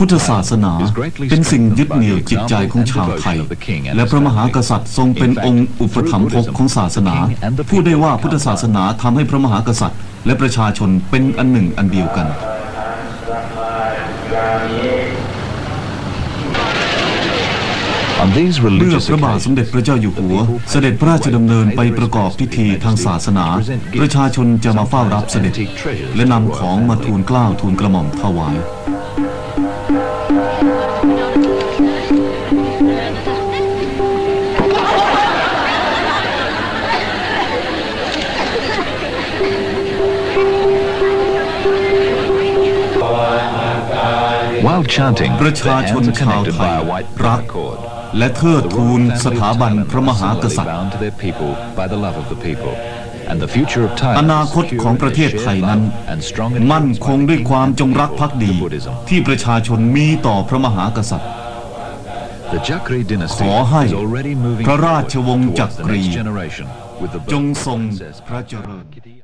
พุทธศาสนา Thailand, is greatly เป็นสิ่งยึด strengthened by เหนี่ยว the จิตใจ example ของ and ชาวไทย devotion of the king and และ his พระมหา family. กษัตริย์ทรงเป็น In fact, องค์อุปถัมภก through ของศาสนา Buddhism, the king and the พูดได้ว่า people พุทธศาสนาทำให้พระมหากษัตริย์ และประชาชนเป็นอันหนึ่งอันเดียวกัน On these เมื่อ religious พระบาทสมเด็จ occasions, พระเจ้าอยู่หัว เสด็จพระราชดำเนินไปประกอบพิธีทางศาสนา ประชาชนจะมาเฝ้ารับเสด็จ และนำของมาทูลเกล้าทูลกระหม่อมถวาย while chanting, ประชา their ชน hands are ชาว connected ไท by ย a white รัก cord. และเทิด The ทูล royal ส family ถา of บัน Thailand พระมหาก are ษัตริย์ bound to their people by the love of the people. And the future of อ Thailand นา is คต secure ของ in ประเทศ the ไท shared ยนั้น love and strong มั่น adherence คง by the ด้วย king ความ and จงรัก people ภักดี to Buddhism. ที่ประชาชนมีต่อพระมหากษัตริย์ The Jakri ข dynasty อให้ is already moving พระรา forward ชวงศ์ towards จัก the รี next generation with the จง birth of ทรง Princess พระเจริญ Kitty